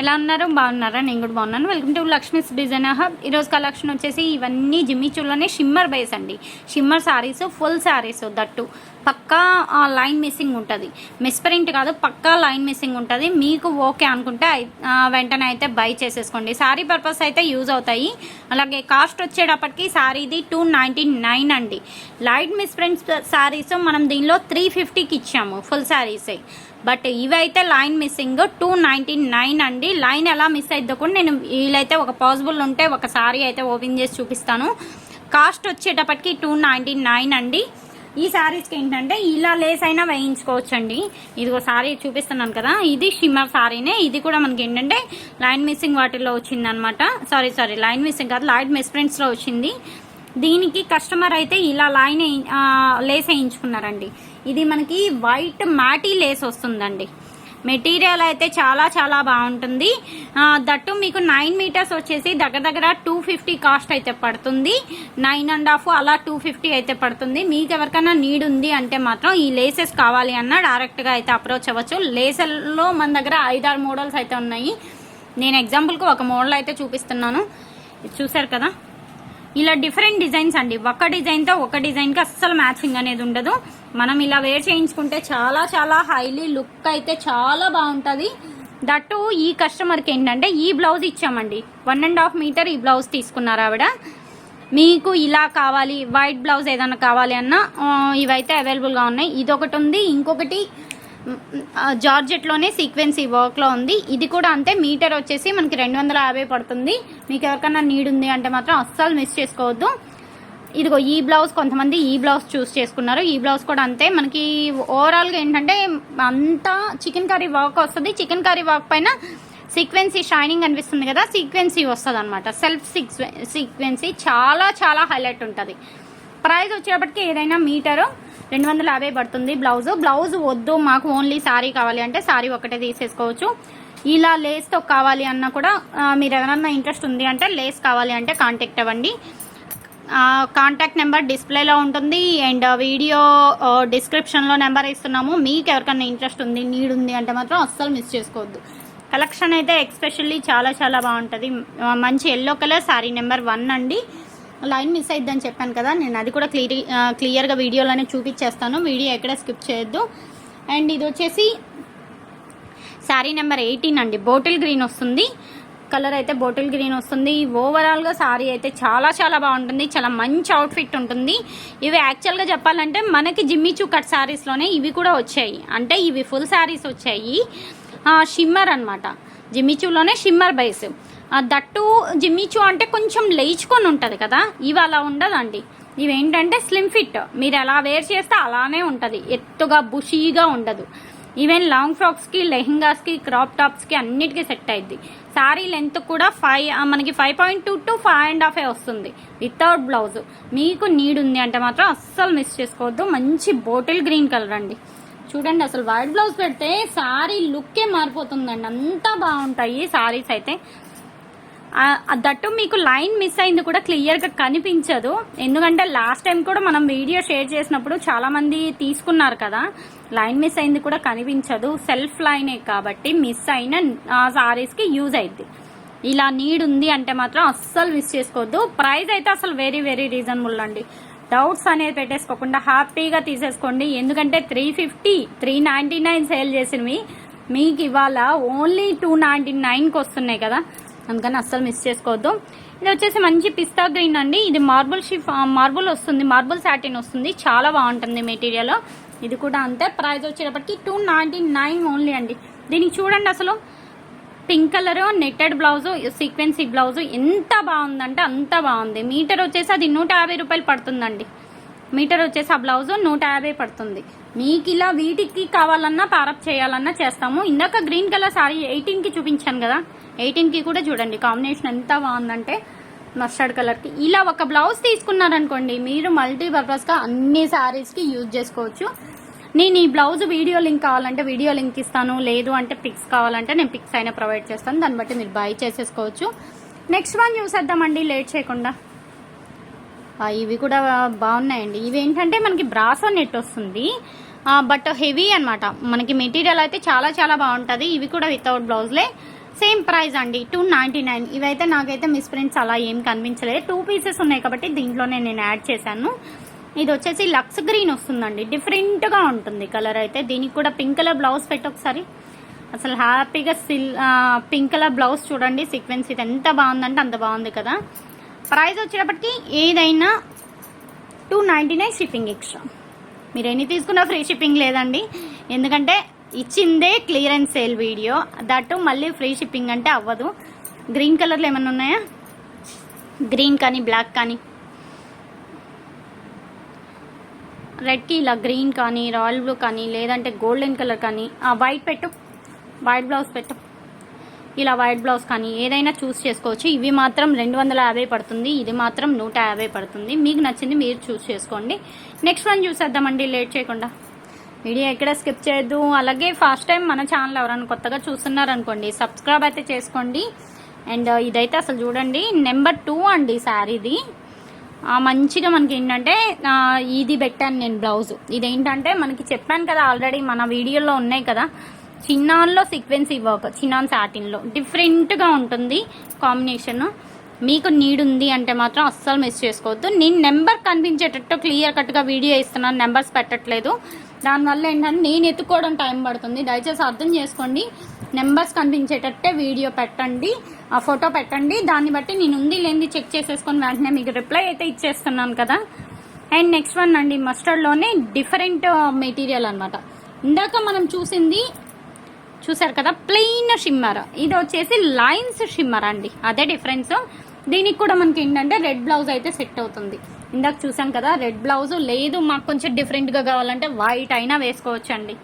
ఎలా ఉన్నారు? బాగున్నారా? నేను కూడా బాగున్నాను. Welcome to Lakshmi's design hub ఈరోజు కలెక్షన్ వచ్చేసి ఇవన్నీ జిమ్మిచూలోనే షిమ్మర్ బేస్ అండి. Shimmer saris full saris that. Pakka line missing ఉంటుంది. మిస్ప్రింట్ కాదు పక్కా లైన్ మిస్సింగ్ ఉంటుంది. మీకు ఓకే అనుకుంటే వెంటనే అయితే బై చేసేసుకోండి. శారీ పర్పస్ అయితే యూజ్ అవుతాయి. అలాగే కాస్ట్ వచ్చేటప్పటికి శారీది టూ నైంటీ నైన్ అండి. లైట్ మిస్ప్రింట్ శారీస్ మనం దీనిలో త్రీ ఫిఫ్టీకి ఇచ్చాము ఫుల్ శారీసే బట్ ఇవైతే line missing. Two ninety nine అండి. లైన్ ఎలా మిస్ అయిద్దో కూడా నేను వీలైతే ఒక పాసిబుల్ ఉంటే ఒక సారీ అయితే ఓపెన్ చేసి చూపిస్తాను. కాస్ట్ వచ్చేటప్పటికి టూ నైంటీ నైన్ అండి. ఈ శారీస్కి ఏంటంటే ఇలా లేస్ అయినా వేయించుకోవచ్చు అండి ఇదిగో శారీ చూపిస్తున్నాను కదా. ఇది షిమ్మర్ సారీనే ఇది కూడా మనకి ఏంటంటే లైన్ మిస్సింగ్ వాటిలో వచ్చిందనమాట. సారీ సారీ లైన్ మిస్సింగ్ కాదు లైట్ మిస్ప్రింట్స్లో వచ్చింది. దీనికి కస్టమర్ అయితే ఇలా లైన్ లేస్ వేయించుకున్నారండి. ఇది మనకి వైట్ మ్యాటీ లేస్ వస్తుందండి. మెటీరియల్ అయితే చాలా చాలా బాగుంటుంది. దట్టు మీకు నైన్ మీటర్స్ వచ్చేసి దగ్గర దగ్గర టూ ఫిఫ్టీ కాస్ట్ అయితే పడుతుంది. నైన్ అండ్ హాఫ్ అలా టూ ఫిఫ్టీ అయితే పడుతుంది. మీకు ఎవరికైనా నీడ్ ఉంది అంటే మాత్రం ఈ లేసెస్ కావాలి అన్న డైరెక్ట్గా అయితే అప్రోచ్ అవ్వచ్చు. లేసెల్లో మన దగ్గర ఐదారు మోడల్స్ అయితే ఉన్నాయి. నేను ఎగ్జాంపుల్కి ఒక మోడల్ అయితే చూపిస్తున్నాను. చూసారు కదా? ఇలా డిఫరెంట్ డిజైన్స్ అండి. ఒక డిజైన్తో ఒక డిజైన్కి అస్సలు మ్యాచింగ్ అనేది ఉండదు. మనం ఇలా వేర్ చేయించుకుంటే చాలా చాలా హైలీ లుక్ అయితే చాలా బాగుంటుంది. దట్టు ఈ కస్టమర్కి ఏంటంటే ఈ బ్లౌజ్ ఇచ్చామండి. వన్ అండ్ హాఫ్ మీటర్ ఈ బ్లౌజ్ తీసుకున్నారు ఆవిడ. మీకు ఇలా కావాలి వైట్ బ్లౌజ్ ఏదైనా కావాలి అన్నా ఇవైతే అవైలబుల్గా ఉన్నాయి. ఇది ఒకటి ఉంది ఇంకొకటి జార్జెట్లోనే సీక్వెన్సీ వర్క్లో ఉంది. ఇది కూడా అంతే మీటర్ వచ్చేసి మనకి రెండు వందల యాభై పడుతుంది. మీకు ఎవరికైనా నీడ్ ఉంది అంటే మాత్రం అస్సలు మిస్ చేసుకోవద్దు. ఇదిగో ఈ బ్లౌజ్ కొంతమంది ఈ బ్లౌజ్ చూస్ చేసుకున్నారు. ఈ బ్లౌజ్ కూడా అంతే. మనకి ఓవరాల్గా ఏంటంటే అంతా చికెన్ కర్రీ వర్క్ వస్తుంది. చికెన్ కర్రీ వర్క్ పైన సీక్వెన్సీ షైనింగ్ అనిపిస్తుంది కదా సీక్వెన్సీ వస్తుంది అనమాట సెల్ఫ్ సీక్వెన్సీ చాలా చాలా హైలైట్ ఉంటుంది. ప్రైస్ వచ్చేటప్పటికి ఏదైనా మీటరు రెండు వందల యాభై పడుతుంది బ్లౌజ్. బ్లౌజ్ వద్దు మాకు ఓన్లీ శారీ కావాలి అంటే శారీ ఒకటే తీసేసుకోవచ్చు. ఇలా లేస్తో కావాలి అన్నా కూడా మీరు ఎవరన్నా ఇంట్రెస్ట్ ఉంది అంటే లేస్ కావాలి అంటే కాంటాక్ట్ అవ్వండి. కాంటాక్ట్ నెంబర్ డిస్ప్లేలో ఉంటుంది. అండ్ వీడియో డిస్క్రిప్షన్లో నెంబర్ ఇస్తున్నాము. మీకు ఎవరికైనా ఇంట్రెస్ట్ ఉంది నీడ్ ఉంది అంటే మాత్రం అస్సలు మిస్ చేసుకోవద్దు. కలెక్షన్ అయితే ఎక్స్పెషల్లీ చాలా చాలా బాగుంటుంది. మంచి yellow colour sari number one అండి. లైన్ మిస్ అయిద్దని చెప్పాను కదా నేను అది కూడా క్లియర్ క్లియర్గా వీడియోలోనే చూపించేస్తాను. వీడియో ఎక్కడ స్కిప్ చేయొద్దు. అండ్ ఇది వచ్చేసి శారీ నెంబర్ ఎయిటీన్ అండి. బోటిల్ గ్రీన్ వస్తుంది. కలర్ అయితే బోటిల్ గ్రీన్ వస్తుంది. ఓవరాల్గా శారీ అయితే చాలా చాలా బాగుంటుంది. చాలా మంచి అవుట్ఫిట్ ఉంటుంది. ఇవి యాక్చువల్గా చెప్పాలంటే మనకి జిమ్మిచూ కట్ శారీస్లోనే ఇవి కూడా వచ్చాయి. అంటే ఇవి ఫుల్ శారీస్ వచ్చాయి. షిమ్మర్ అనమాట జిమ్మిచూలోనే shimmer base. That Jimmy Choo అంటే కొంచెం లేచుకొని ఉంటుంది కదా? ఇవి అలా ఉండదండి. ఇవి ఏంటంటే స్లిమ్ ఫిట్. మీరు ఎలా వేర్ చేస్తే అలానే ఉంటుంది. ఎత్తుగా బుషీగా ఉండదు. ఈవెన్ లాంగ్ ఫ్రాక్స్కి లెహంగాస్కి క్రాప్ టాప్స్కి అన్నిటికీ సెట్ అయింది శారీ లెంత్ కూడా ఫైవ్ మనకి five point two to five and half వస్తుంది. Without blouse. మీకు నీడ్ ఉంది అంటే మాత్రం అస్సలు మిస్ చేసుకోవద్దు. మంచి బాటిల్ గ్రీన్ కలర్ అండి. చూడండి అసలు వైట్ బ్లౌజ్ పెడితే శారీ లుక్కే మారిపోతుందండి. అంతా బాగుంటాయి శారీస్ అయితే. దట్టు మీకు లైన్ మిస్ అయింది కూడా క్లియర్గా కనిపించదు. ఎందుకంటే లాస్ట్ టైం కూడా మనం వీడియో షేర్ చేసినప్పుడు చాలామంది తీసుకున్నారు కదా. లైన్ మిస్ అయింది కూడా కనిపించదు. సెల్ఫ్ లైనే కాబట్టి మిస్ అయిన సారీస్కి యూజ్ అయింది ఇలా నీడ్ ఉంది అంటే మాత్రం అస్సలు మిస్ చేసుకోవద్దు. ప్రైస్ అయితే అసలు వెరీ వెరీ రీజనబుల్ అండి. డౌట్స్ అనేది పెట్టేసుకోకుండా హ్యాపీగా తీసేసుకోండి. ఎందుకంటే three fifty three ninety nine sale చేసినవి మీకు ఇవాళ ఓన్లీ టూ నైంటీ నైన్కి వస్తున్నాయి కదా. అందుకని అస్సలు మిస్ చేసుకోవద్దు. ఇది వచ్చేసి మంచి పిస్తా గ్రీన్ అండి. ఇది మార్బుల్ షిఫ్ మార్బుల్ వస్తుంది. మార్బుల్ సాటిన్ వస్తుంది. చాలా బాగుంటుంది మెటీరియల్ ఇది కూడా అంతే. ప్రైస్ వచ్చేటప్పటికి టూ నైంటీ నైన్ ఓన్లీ అండి. దీనికి చూడండి అసలు. Pink colour netted blouse sequins blouse ఎంత బాగుందంటే అంత బాగుంది. మీటర్ వచ్చేసి అది నూట యాభై రూపాయలు పడుతుందండి. మీటర్ వచ్చేసి ఆ బ్లౌజ్ నూట యాభై పడుతుంది. మీకు ఇలా వీటికి కావాలన్నా పారప్ చేయాలన్నా చేస్తాము. ఇందాక గ్రీన్ కలర్ సారీ ఎయిటీన్కి చూపించాను కదా. ఎయిటీన్కి కూడా చూడండి కాంబినేషన్ ఎంత బాగుందంటే మస్టర్డ్ కలర్కి ఇలా ఒక బ్లౌజ్ తీసుకున్నారనుకోండి మీరు మల్టీపర్పస్గా అన్ని శారీస్కి యూజ్ చేసుకోవచ్చు. నేను ఈ బ్లౌజ్ వీడియో లింక్ కావాలంటే వీడియో లింక్ ఇస్తాను. లేదు అంటే పిక్స్ కావాలంటే నేను పిక్స్ అయినా ప్రొవైడ్ చేస్తాను. దాన్ని బట్టి మీరు బై చేసేసుకోవచ్చు. నెక్స్ట్ వన్ చూసేద్దామండి లేట్ చేయకుండా. ఇవి కూడా బాగున్నాయండి. ఇవి ఏంటంటే మనకి బ్రాసో నెట్ వస్తుంది. బట్ హెవీ అన్నమాట. మనకి మెటీరియల్ అయితే చాలా చాలా బాగుంటుంది. ఇవి కూడా వితౌట్ బ్లౌజ్లే. సేమ్ ప్రైస్ అండి టూ నైంటీ నైన్ ఇవైతే నాకైతే మిస్ ప్రింట్స్ అలా ఏం కనిపించలేదు. టూ పీసెస్ ఉన్నాయి కాబట్టి దీంట్లోనే నేను యాడ్ చేశాను. ఇది వచ్చేసి లక్స్ గ్రీన్ వస్తుందండి. డిఫరెంట్గా ఉంటుంది కలర్ అయితే. దీనికి కూడా పింక్ కలర్ బ్లౌజ్ పెట్టి ఒకసారి. అసలు హ్యాపీగా సిల్ పింక్ కలర్ బ్లౌజ్ చూడండి. సీక్వెన్స్ ఇది ఎంత బాగుందంటే అంత బాగుంది కదా. ప్రైస్ వచ్చేటప్పటికి ఏదైనా two ninety nine shipping extra మీరు ఎన్ని తీసుకున్నా ఫ్రీ షిప్పింగ్ లేదండి. ఎందుకంటే ఇచ్చిందే క్లియరెన్స్ సేల్ వీడియో దట్టు మళ్ళీ ఫ్రీ షిప్పింగ్ అంటే అవ్వదు. గ్రీన్ కలర్లో ఏమైనా ఉన్నాయా? గ్రీన్ కానీ బ్లాక్ కానీ. రెడ్కి ఇలా గ్రీన్ కానీ రాయల్ బ్లూ కానీ లేదంటే గోల్డెన్ కలర్ కానీ. ఆ వైట్ పెట్టు. వైట్ బ్లౌజ్ పెట్టు. ఇలా వైట్ బ్లౌజ్ కానీ ఏదైనా చూస్ చేసుకోవచ్చు. ఇవి మాత్రం రెండు వందల యాభై పడుతుంది. ఇది మాత్రం నూట యాభై పడుతుంది. మీకు నచ్చింది మీరు చూస్ చేసుకోండి. నెక్స్ట్ వన్ చూసేద్దామండి. లేట్ చేయకుండా. వీడియో ఎక్కడ స్కిప్ చేయొద్దు. అలాగే ఫస్ట్ టైం మన ఛానల్ ఎవరైనా కొత్తగా చూస్తున్నారనుకోండి సబ్స్క్రైబ్ అయితే చేసుకోండి. అండ్ ఇదైతే అసలు చూడండి నెంబర్ టూ అండి శారీది మంచిగా మనకి ఏంటంటే ఇది పెట్టాను నేను బ్లౌజ్. ఇదేంటంటే మనకి చెప్పాను కదా ఆల్రెడీ మన వీడియోలో ఉన్నాయి కదా. చిన్నాన్లో సీక్వెన్సీ వర్క్ చిన్నాన్ సాటిన్లో. డిఫరెంట్గా ఉంటుంది కాంబినేషన్. మీకు నీడ్ ఉంది అంటే మాత్రం అస్సలు మిస్ చేసుకోవద్దు. నేను నెంబర్ కనిపించేటట్టు క్లియర్ కట్గా వీడియో ఇస్తున్నాను నెంబర్స్ పెట్టట్లేదు. దానివల్ల ఏంటంటే నేను ఎత్తుకోవడం టైం పడుతుంది. దయచేసి అర్థం చేసుకోండి. నెంబర్స్ కనిపించేటట్టే వీడియో పెట్టండి ఆ ఫోటో పెట్టండి. దాన్ని బట్టి నేను ఉంది లేని చెక్ చేసేసుకొని వెంటనే మీకు రిప్లై అయితే ఇచ్చేస్తున్నాను కదా. అండ్ నెక్స్ట్ వన్ అండి మస్టర్డ్లోనే డిఫరెంట్ మెటీరియల్ అన్నమాట. ఇందాక మనం చూసింది చూసారు కదా? ప్లెయిన్ షిమ్మర్ ఇది వచ్చేసి లైన్స్ షిమ్మర్ అండి. అదే డిఫరెన్స్ దీనికి కూడా మనకి ఏంటంటే రెడ్ బ్లౌజ్ అయితే సెట్ అవుతుంది. ఇందాక చూసాం కదా రెడ్ బ్లౌజ్ లేదు మాకు కొంచెం డిఫరెంట్గా కావాలంటే వైట్ అయినా వేసుకోవచ్చు అండి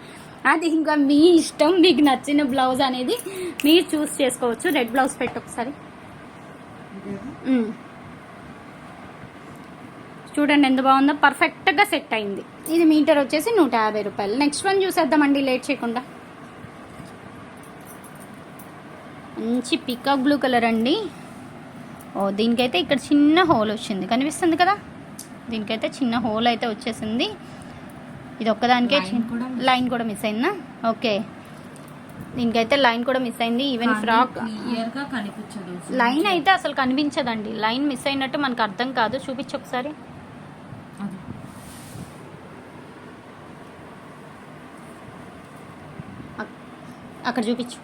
అది ఇంకా మీ ఇష్టం మీకు నచ్చిన బ్లౌజ్ అనేది మీరు చూస్ చేసుకోవచ్చు. రెడ్ బ్లౌజ్ పెట్టి ఒకసారి. చూడండి ఎంత బాగుందో. పర్ఫెక్ట్గా సెట్ అయింది. ఇది మీటర్ వచ్చేసి నూట యాభై రూపాయలు. నెక్స్ట్ వన్ చూసేద్దామండి లేట్ చేయకుండా. మంచి పికాక్ బ్లూ కలర్ అండి. ఓ దీనికైతే ఇక్కడ చిన్న హోల్ వచ్చింది. కనిపిస్తుంది కదా? దీనికైతే చిన్న హోల్ అయితే వచ్చేసింది. ఇది ఒక్కదానికే లైన్ కూడా మిస్ అయిందా? ఓకే. దీనికైతే లైన్ కూడా మిస్ అయింది. ఈవెన్ ఫ్రాక్ లైన్ అయితే అసలు కనిపించదండి. లైన్ మిస్ అయినట్టు మనకు అర్థం కాదు. చూపించు ఒకసారి. అక్కడ చూపించు.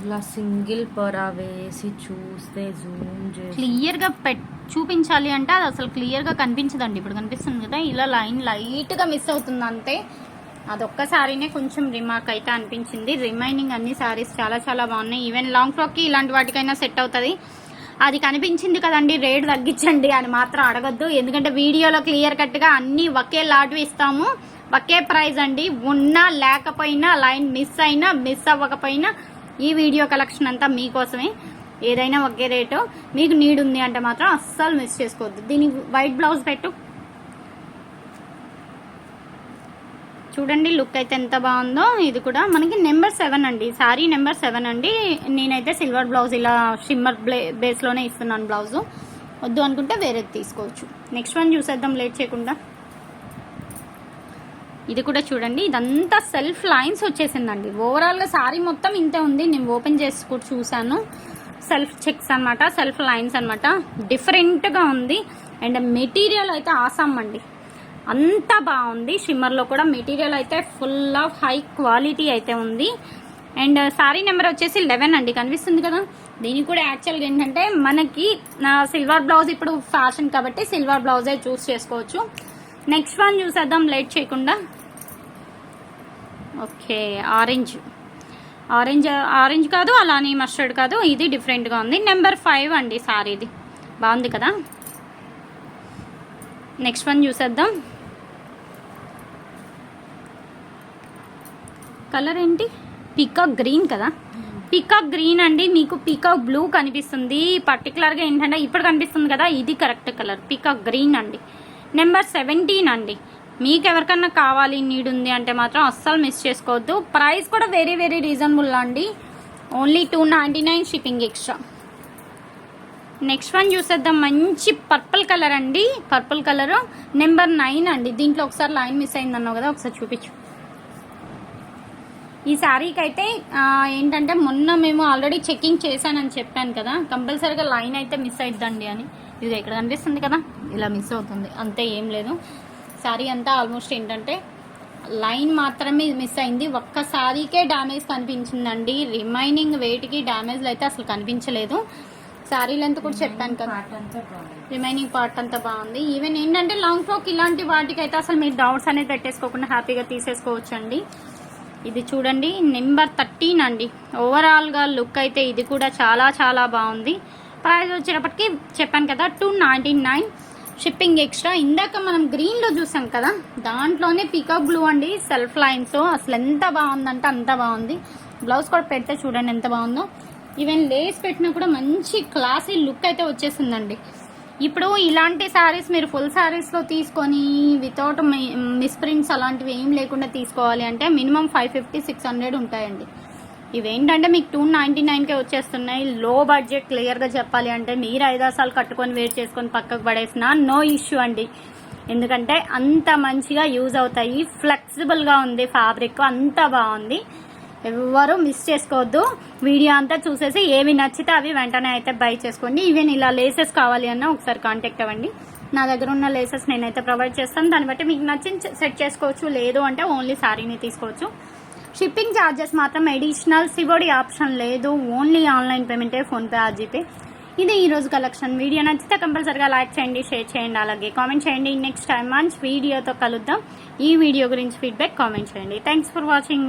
ఇలా సింగిల్ పొర వేసి చూస్తే జూమ్ చేసి క్లియర్గా పెట్ చూపించాలి అంటే అది అసలు క్లియర్గా కనిపించదండి. ఇప్పుడు కనిపిస్తుంది కదా ఇలా లైన్ లైట్గా మిస్ అవుతుంది అంతే అదొక్క సారీనే కొంచెం రిమార్క్ అయితే అనిపించింది. రిమైనింగ్ అన్ని సారీస్ చాలా చాలా బాగున్నాయి. ఈవెన్ లాంగ్ ఫ్రాక్కి ఇలాంటి వాటికైనా సెట్ అవుతుంది. అది కనిపించింది కదండి రేట్ తగ్గించండి అని మాత్రం అడగద్దు. ఎందుకంటే వీడియోలో క్లియర్ కట్గా అన్నీ ఒకే లాటు ఇస్తాము. ఒకే ప్రైస్ అండి. ఉన్నా లేకపోయినా లైన్ మిస్ అయినా మిస్ అవ్వకపోయినా ఈ వీడియో కలెక్షన్ అంతా మీకోసమే. ఏదైనా ఒకే రేటు. మీకు నీడ్ ఉంది అంటే మాత్రం అస్సలు మిస్ చేసుకోవద్దు. దీనికి వైట్ బ్లౌజ్ పెట్టు. చూడండి లుక్ అయితే ఎంత బాగుందో. ఇది కూడా మనకి నెంబర్ సెవెన్ అండి. సారీ నెంబర్ సెవెన్ అండి. నేనైతే సిల్వర్ బ్లౌజ్ ఇలా షిమ్మర్ బ్లే బేస్లోనే ఇస్తున్నాను బ్లౌజు. వద్దు అనుకుంటే వేరేది తీసుకోవచ్చు. నెక్స్ట్ వన్ చూసేద్దాం లేట్ చేయకుండా. ఇది కూడా చూడండి. ఇదంతా సెల్ఫ్ లైన్స్ వచ్చేసిందండి. ఓవరాల్గా శారీ మొత్తం ఇంతే ఉంది. నేను ఓపెన్ చేసి కూడా చూశాను. సెల్ఫ్ చెక్స్ అనమాట సెల్ఫ్ లైన్స్ అనమాట డిఫరెంట్గా ఉంది. అండ్ మెటీరియల్ అయితే ఆసాం అండి. అంతా బాగుంది. షిమ్మర్లో కూడా మెటీరియల్ అయితే ఫుల్ ఆఫ్ హై క్వాలిటీ అయితే ఉంది. అండ్ శారీ నెంబర్ వచ్చేసి లెవెన్ అండి. కనిపిస్తుంది కదా? దీనికి కూడా యాక్చువల్గా ఏంటంటే మనకి సిల్వర్ బ్లౌజ్ ఇప్పుడు ఫ్యాషన్ కాబట్టి సిల్వర్ బ్లౌజే చూస్ చేసుకోవచ్చు. నెక్స్ట్ వన్ చూసేద్దాం. లేట్ చేయకుండా. ఓకే ఆరెంజ్ ఆరెంజ్ ఆరెంజ్ కాదు అలానే మస్టర్డ్ కాదు ఇది డిఫరెంట్గా ఉంది. నెంబర్ ఫైవ్ అండి సారీ ఇది. బాగుంది కదా? నెక్స్ట్ వన్ చూసేద్దాం. కలర్ ఏంటి? పికాక్ గ్రీన్ కదా? పికాక్ గ్రీన్ అండి. మీకు పికాక్ బ్లూ కనిపిస్తుంది. పర్టికులర్గా ఏంటంటే ఇప్పుడు కనిపిస్తుంది కదా ఇది కరెక్ట్ కలర్ పికాక్ గ్రీన్ అండి. నెంబర్ సెవెంటీన్ అండి. మీకు ఎవరికన్నా కావాలి నీడ్ ఉంది అంటే మాత్రం అస్సలు మిస్ చేసుకోవద్దు. ప్రైస్ కూడా వెరీ వెరీ రీజనబుల్ అండి. Only two ninety nine shipping extra next one చూసేద్దాం. మంచి పర్పుల్ కలర్ అండి. పర్పుల్ కలర్ నెంబర్ నైన్ అండి. దీంట్లో ఒకసారి లైన్ మిస్ అయింది అన్నావు కదా ఒకసారి చూపించు. ఈ శారీకి అయితే ఏంటంటే మొన్న మేము ఆల్రెడీ చెకింగ్ చేశానని చెప్పాను కదా కంపల్సరీగా లైన్ అయితే మిస్ అయిద్దండి అని. ఇది ఇక్కడ కనిపిస్తుంది కదా? ఇలా మిస్ అవుతుంది. అంతే ఏం లేదు. శారీ అంతా ఆల్మోస్ట్ ఏంటంటే లైన్ మాత్రమే మిస్ అయింది. ఒక్క శారీకే డ్యామేజ్ కనిపించిందండి రిమైనింగ్ వెయిట్కి డ్యామేజ్లు అయితే అసలు కనిపించలేదు. శారీ లెంత్ కూడా చెప్పాను కదా. రిమైనింగ్ పార్ట్ అంతా బాగుంది. ఈవెన్ ఏంటంటే లాంగ్ ఫ్రాక్ ఇలాంటి వాటికి అయితే అసలు మీరు డౌట్స్ అనేది పెట్టేసుకోకుండా హ్యాపీగా తీసేసుకోవచ్చు అండి ఇది చూడండి నెంబర్ థర్టీన్ అండి. ఓవరాల్గా లుక్ అయితే ఇది కూడా చాలా చాలా బాగుంది. ప్రైస్ వచ్చేటప్పటికి చెప్పాను కదా two ninety nine shipping extra ఇందాక మనం గ్రీన్లో చూసాం కదా దాంట్లోనే పికప్ బ్లూ అండి సెల్ఫ్ లైన్స్ అసలు ఎంత బాగుందంటే అంత బాగుంది. బ్లౌజ్ కూడా పెడితే చూడండి ఎంత బాగుందో. ఈవెన్ లేస్ పెట్టినా కూడా మంచి క్లాసీ లుక్ అయితే వచ్చేసిందండి. ఇప్పుడు ఇలాంటి శారీస్ మీరు ఫుల్ శారీస్లో తీసుకొని వితౌట్ మిస్ప్రింట్స్ అలాంటివి ఏం లేకుండా తీసుకోవాలి అంటే minimum five fifty six hundred ఉంటాయండి. ఇవేంటంటే మీకు టూ నైంటీ నైన్కే వచ్చేస్తున్నాయి. లో బడ్జెట్ క్లియర్గా చెప్పాలి అంటే మీరు ఐదాసాలు కట్టుకొని వేట్ చేసుకొని పక్కకు పడేసిన నో ఇష్యూ అండి. ఎందుకంటే అంత మంచిగా యూజ్ అవుతాయి. ఫ్లెక్సిబుల్గా ఉంది ఫ్యాబ్రిక్ అంత బాగుంది. ఎవరు మిస్ చేసుకోవద్దు. వీడియో అంతా చూసేసి ఏవి నచ్చితే అవి వెంటనే అయితే బై చేసుకోండి. ఈవెన్ ఇలా లేసెస్ కావాలి అన్న ఒకసారి కాంటాక్ట్ అవ్వండి. నా దగ్గర ఉన్న లేసెస్ నేనైతే ప్రొవైడ్ చేస్తాను. దాన్ని బట్టి మీకు నచ్చింది సెట్ చేసుకోవచ్చు. లేదు అంటే ఓన్లీ శారీని తీసుకోవచ్చు. షిప్పింగ్ ఛార్జెస్ మాత్రం ఎడిషనల్ సివోడి ఆప్షన్ లేదు. ఓన్లీ ఆన్లైన్ పేమెంటే ఫోన్పే ఆర్జీపే ఇది ఈరోజు కలెక్షన్ వీడియో నచ్చితే కంపల్సరిగా లైక్ చేయండి షేర్ చేయండి అలాగే కామెంట్ చేయండి. నెక్స్ట్ టైం మంచి వీడియోతో కలుద్దాం. ఈ వీడియో గురించి ఫీడ్బ్యాక్ కామెంట్ చేయండి. Thanks for watching